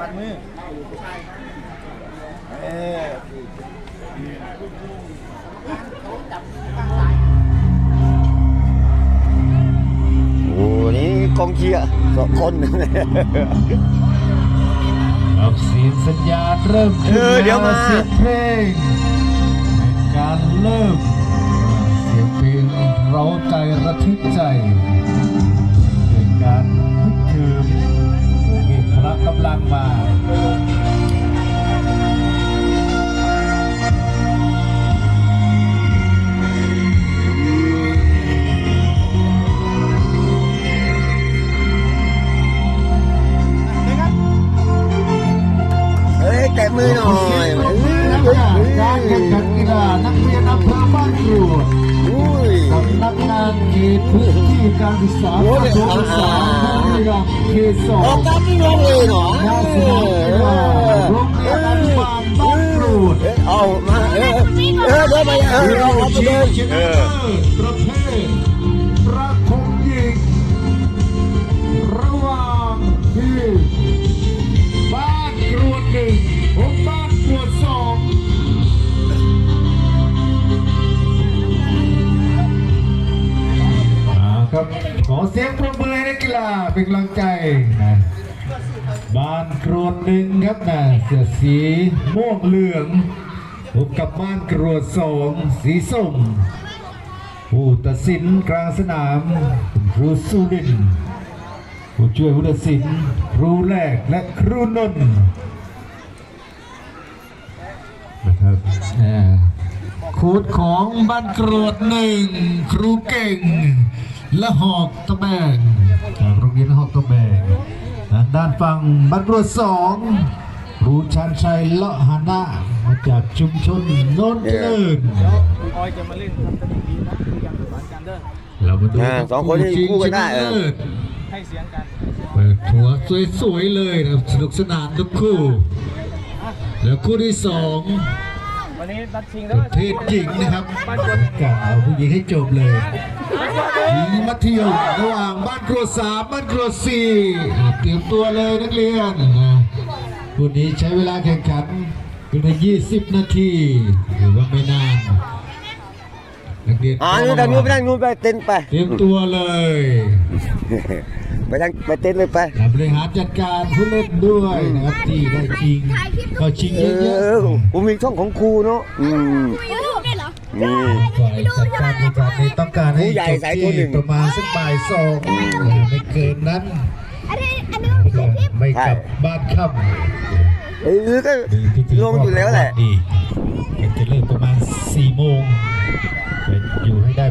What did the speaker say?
ปัดมือเออโอ้นี่กองเชียร์สองคนออกเสียงสัญญาณเริ่มขึ้นเออเดี๋ยวมาแล้เสียงเพลงในการเริ่ม เสียงเพลงเราใจระทึกใจ แตะมือหน่อยการแข่งขันกีฬานักเรียนอำเภอบ้านกรวดสำนักงานเขตพื้นที่การศึกษาประถมศึกษาบุรีรัมย์เขตสอออกงตามที่น้องเลยเนาะหน้าสนามกีฬาโรงเรียนอนุบาลบ้านกรวดเอามาเออเออเดี๋ยวไปเออเที่ยเอาวเอาไปชิเลงยชเออประเภทประคมหญิงระหว่างทีมบ้านกรวดหนึ่ง ครับ ขอเสียงปรบมือให้นักกีฬาเป็นกำลังใจนะบ้านกรวดหนึ่งครับนะเสื้อสีม่วงเหลืองพบกับบ้านกรวดสองสีส้มผู้ตัดสินกลางสนามครูสุรินทร์ผู้ช่วยผู้ตัดสินครูแรกและครูนนท์นะครับโค้ดของบ้านกรวดหนึ่งครูเก่ง ละหอกตะแบงจากโรงเรียนหอกตะแบงทางด้านฝั่งบ้านกรวดสองครูชันชัยเลาะหานะมาจากชุมชนโนนเจริญออยจะมาเล่นทำสนุกดีนะคือยังประสานกันเด้อเรามาดูอ่าสองคนที่คู่กันได้เออให้เสียงกันเปิดหัวสวยๆเลยนะครับสนุกสนานทุกคู่ แล้วคู่ที่สอง วันนี้นัดชิงปแล้วระเภทหญิงนะครับกะเอาผู้หญิงให้จบเลยหญิงมัธยมระหว่างบ้านครัวสามบ้านครัวสี่เตรียมตัวเลยนักเรียนนะคู่นี้ใช้เวลาแข่งขันเป็นไป20 นาทีหรือว่าไม่นาน นักเรียนอ่านี่ทางนู้นไปทางนู้นไปเต้นไปเตรียมตัวเลยไปทางไปเต้นเลยไปและบริหารจัดการผู้เล่นด้วยนะครับที่ได้ชิงก็ชิงเอเยอะอผมมีช่องของครูเนาะอืมยูทูบได้เหรอนี่ๆฝ่ายจัดการบริการนี้ต้องการให้ผู้ใหญ่จบสายตัวหนึ่ที่งประมาณสักบ่ายสองไม่เกินนั้นอันนี้อันนี้มันคือคลิปไม่กลับบ้านค่ำเออก็หรือที่จริลงอยู่แล้วแหละดีจะเริ่มประมาณ4โมง อยู่ให้ได้